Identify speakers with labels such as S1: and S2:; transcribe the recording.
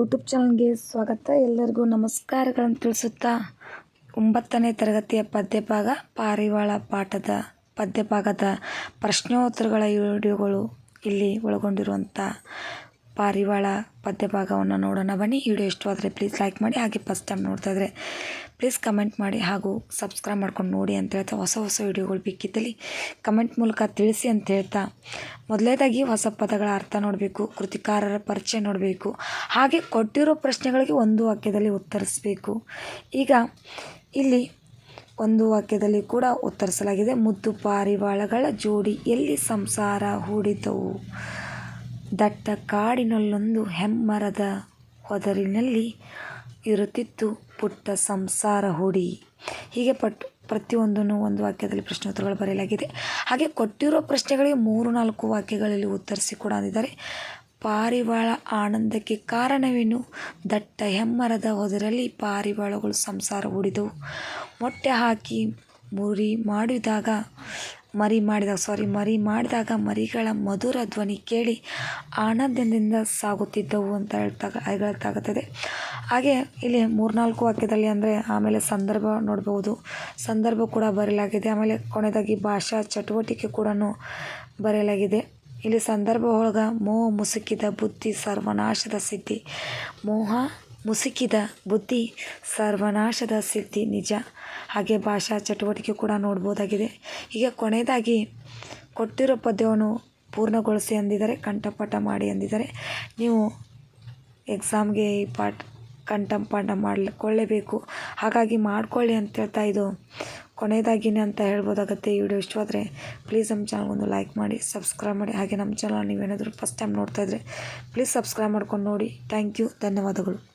S1: YouTube ಚಾನಲ್ಗೆ ಸ್ವಾಗತ. ಎಲ್ಲರಿಗೂ ನಮಸ್ಕಾರಗಳನ್ನು ತಿಳಿಸುತ್ತಾ ಒಂಬತ್ತನೇ ತರಗತಿಯ ಪದ್ಯಭಾಗ ಪಾರಿವಾಳ ಪಾಠದ ಪದ್ಯಭಾಗದ ಪ್ರಶ್ನೋತ್ತರಗಳ ವಿಡಿಯೋಗಳು ಇಲ್ಲಿ ಒಳಗೊಂಡಿರುವಂಥ ಪಾರಿವಾಳ ಪದ್ಯಭಾಗವನ್ನು ನೋಡೋಣ. ಬನ್ನಿ, ವಿಡಿಯೋ ಇಷ್ಟವಾದರೆ ಪ್ಲೀಸ್ ಲೈಕ್ ಮಾಡಿ, ಹಾಗೆ ಫಸ್ಟ್ ಟೈಮ್ ನೋಡ್ತಾ ಇದ್ದರೆ ಪ್ಲೀಸ್ ಕಮೆಂಟ್ ಮಾಡಿ ಹಾಗೂ ಸಬ್ಸ್ಕ್ರೈಬ್ ಮಾಡ್ಕೊಂಡು ನೋಡಿ ಅಂತ ಹೇಳ್ತಾ ಹೊಸ ಹೊಸ ವಿಡಿಯೋಗಳು ಬೇಕಿದ್ದಲ್ಲಿ ಕಮೆಂಟ್ ಮೂಲಕ ತಿಳಿಸಿ ಅಂತ ಹೇಳ್ತಾ. ಮೊದಲನೇದಾಗಿ ಹೊಸ ಪದಗಳ ಅರ್ಥ ನೋಡಬೇಕು, ಕೃತಿಕಾರರ ಪರಿಚಯ ನೋಡಬೇಕು, ಹಾಗೆ ಕೊಟ್ಟಿರೋ ಪ್ರಶ್ನೆಗಳಿಗೆ ಒಂದು ವಾಕ್ಯದಲ್ಲಿ ಉತ್ತರಿಸಬೇಕು. ಈಗ ಇಲ್ಲಿ ಒಂದು ವಾಕ್ಯದಲ್ಲಿ ಕೂಡ ಉತ್ತರಿಸಲಾಗಿದೆ. ಮುದ್ದು ಪಾರಿವಾಳಗಳ ಜೋಡಿ ಎಲ್ಲಿ ಸಂಸಾರ ಹೂಡಿದವು ದಟ್ಟ ಕಾಡಿನಲ್ಲೊಂದು ಹೆಮ್ಮರದ ಹೊದರಿನಲ್ಲಿ ಇರುತ್ತಿತ್ತು ಪುಟ್ಟ ಸಂಸಾರ ಹುಡಿ. ಹೀಗೆ ಪಟ್, ಪ್ರತಿಯೊಂದನ್ನು ಒಂದು ವಾಕ್ಯದಲ್ಲಿ ಪ್ರಶ್ನೋತ್ತರಗಳು ಬರೆಯಲಾಗಿದೆ. ಹಾಗೆ ಕೊಟ್ಟಿರೋ ಪ್ರಶ್ನೆಗಳಿಗೆ ಮೂರು ನಾಲ್ಕು ವಾಕ್ಯಗಳಲ್ಲಿ ಉತ್ತರಿಸಿ ಕೂಡ ಅಂದಿದ್ದಾರೆ. ಪಾರಿವಾಳ ಆನಂದಕ್ಕೆ ಕಾರಣವೇನು? ದಟ್ಟ ಹೆಮ್ಮರದ ಹೊದರಲ್ಲಿ ಪಾರಿವಾಳಗಳು ಸಂಸಾರ ಹೂಡಿದವು. ಮೊಟ್ಟೆ ಹಾಕಿ ಮುರಿ ಮಾಡಿದಾಗ ಮರಿ ಮಾಡಿದಾಗ ಸಾರಿ ಮರಿ ಮಾಡಿದಾಗ ಮರಿಗಳ ಮಧುರ ಧ್ವನಿ ಕೇಳಿ ಆನಂದದಿಂದ ಸಾಗುತ್ತಿದ್ದವು ಅಂತ ಹೇಳ್ತಾ ಹೇಳ್ತಾಗುತ್ತದೆ. ಹಾಗೆ ಇಲ್ಲಿ ಮೂರ್ನಾಲ್ಕು ವಾಕ್ಯದಲ್ಲಿ ಅಂದರೆ ಆಮೇಲೆ ಸಂದರ್ಭ ನೋಡಬಹುದು ಸಂದರ್ಭ ಕೂಡ ಬರೆಯಲಾಗಿದೆ. ಆಮೇಲೆ ಕೊನೆಯದಾಗಿ ಭಾಷಾ ಚಟುವಟಿಕೆ ಕೂಡ ಬರೆಯಲಾಗಿದೆ. ಇಲ್ಲಿ ಸಂದರ್ಭ ಒಳಗೆ ಮೋಹ ಮುಸುಕಿದ ಬುದ್ಧಿ, ಸರ್ವನಾಶದ ಸಿದ್ಧಿ, ಮೋಹ ಮುಸುಕಿದ ಬುದ್ಧಿ ಸರ್ವನಾಶದ ಸಿದ್ಧಿ ನಿಜ. ಹಾಗೆ ಭಾಷಾ ಚಟುವಟಿಕೆ ಕೂಡ ನೋಡ್ಬೋದಾಗಿದೆ. ಈಗ ಕೊನೆಯದಾಗಿ ಕೊಟ್ಟಿರೋ ಪದ್ಯವನ್ನು ಪೂರ್ಣಗೊಳಿಸಿ ಅಂದಿದ್ದಾರೆ, ಕಂಠಪಾಠ ಮಾಡಿ ಅಂದಿದ್ದಾರೆ. ನೀವು ಎಕ್ಸಾಮ್ಗೆ ಈ ಪಾಠ ಕಂಠಪಾಠ ಮಾಡಿಕೊಳ್ಳೇಬೇಕು. ಹಾಗಾಗಿ ಮಾಡ್ಕೊಳ್ಳಿ ಅಂತ ಹೇಳ್ತಾ ಇದು ಕೊನೆಯದಾಗಿನೇ ಅಂತ ಹೇಳ್ಬೋದಾಗತ್ತೆ ಈ ವಿಡಿಯೋ. ಇಷ್ಟವಾದರೆ ಪ್ಲೀಸ್ ನಮ್ಮ ಚಾನಲ್ಗೊಂದು ಲೈಕ್ ಮಾಡಿ ಸಬ್ಸ್ಕ್ರೈಬ್ ಮಾಡಿ. ಹಾಗೆ ನಮ್ಮ ಚಾನಲ್ ನೀವೇನಾದರೂ ಫಸ್ಟ್ ಟೈಮ್ ನೋಡ್ತಾ ಇದ್ದರೆ ಪ್ಲೀಸ್ ಸಬ್ಸ್ಕ್ರೈಬ್ ಮಾಡ್ಕೊಂಡು ನೋಡಿ. ಥ್ಯಾಂಕ್ ಯು ಧನ್ಯವಾದಗಳು.